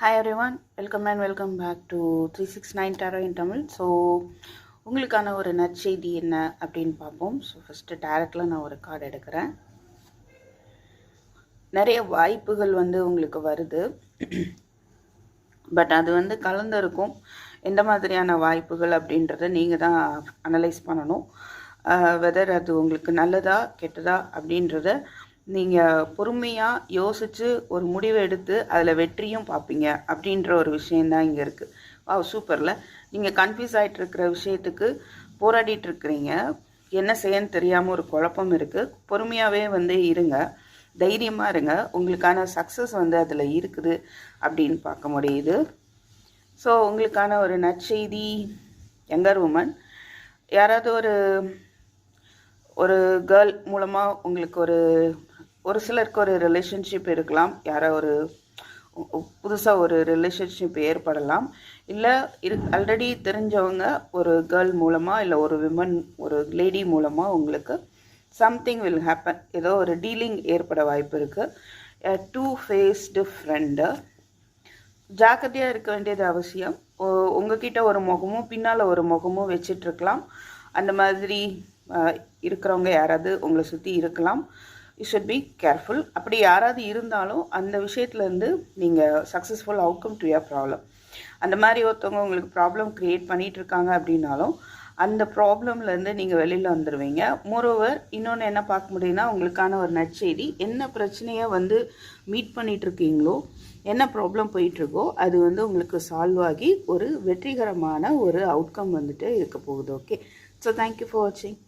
Hi everyone welcome and welcome back to three six nine tarot in Tamil so உங்களுக்கான ஒரு நற்செய்தி என்ன அப்படின்னு பார்ப்போம். ஸோ ஃபஸ்ட்டு டேரக்டில் நான் ஒரு கார்டு எடுக்கிறேன். நிறைய வாய்ப்புகள் வந்து உங்களுக்கு வருது. பட் அது வந்து கலந்துருக்கும். எந்த மாதிரியான வாய்ப்புகள் அப்படின்றத நீங்கள் தான் அனலைஸ் பண்ணணும். Uh, வெதர் அது உங்களுக்கு நல்லதா கெட்டதா அப்படின்றத நீங்கள் பொறுமையாக யோசித்து ஒரு முடிவை எடுத்து அதில் வெற்றியும் பார்ப்பீங்க அப்படின்ற ஒரு விஷயந்தான் இங்கே இருக்குது வா சூப்பரில். நீங்கள் கன்ஃபியூஸ் ஆகிட்டு இருக்கிற விஷயத்துக்கு போராடிட்டு இருக்கிறீங்க. என்ன செய்யன்னு தெரியாமல் ஒரு குழப்பம் இருக்குது பொறுமையாகவே வந்து இருங்க. தைரியமாக இருங்க. உங்களுக்கான சக்ஸஸ் வந்து அதில் இருக்குது அப்படின்னு பார்க்க முடியுது. ஸோ உங்களுக்கான ஒரு நற்செய்தி யங்கர் உமன் யாராவது ஒரு ஒரு கேர்ள் மூலமாக உங்களுக்கு ஒரு ஒரு சிலருக்கு ஒரு ரிலேஷன்ஷிப் இருக்கலாம். யாரோ ஒரு புதுசாக ஒரு ரிலேஷன்ஷிப் ஏற்படலாம். இல்லை இரு ஆல்ரெடி தெரிஞ்சவங்க ஒரு கேர்ள் மூலமாக இல்லை ஒரு விமன் ஒரு லேடி மூலமாக உங்களுக்கு சம்திங் வில் ஹேப்பன் ஏதோ ஒரு டீலிங் ஏற்பட வாய்ப்பு இருக்குது டூ ஃபேஸ்டு ஃப்ரெண்டு ஜாக்கிரதையாக இருக்க வேண்டியது அவசியம். உங்ககிட்ட ஒரு முகமும் பின்னால் ஒரு முகமும் வச்சிட்ருக்கலாம் அந்த மாதிரி இருக்கிறவங்க யாராவது உங்களை சுற்றி இருக்கலாம். யூ ஷுட் பி கேர்ஃபுல் அப்படி யாராவது இருந்தாலும் அந்த விஷயத்துலேருந்து நீங்கள் successful outcome to your problem அந்த மாதிரி ஒருத்தவங்க உங்களுக்கு ப்ராப்ளம் க்ரியேட் பண்ணிகிட்டு இருக்காங்க அப்படின்னாலும் அந்த ப்ராப்ளம்லேருந்து நீங்கள் வெளியில் வந்துடுவீங்க மோரோவர் இன்னொன்று என்ன பார்க்க முடியும்னா உங்களுக்கான ஒரு நற்செய்தி. என்ன பிரச்சனையை வந்து மீட் பண்ணிகிட்ருக்கீங்களோ என்ன ப்ராப்ளம் போயிட்டுருக்கோ அது வந்து உங்களுக்கு சால்வ் ஆகி ஒரு வெற்றிகரமான ஒரு அவுட்கம் வந்துட்டு இருக்க போகுது. ஓகே ஸோ தேங்க்யூ ஃபார் வாட்சிங்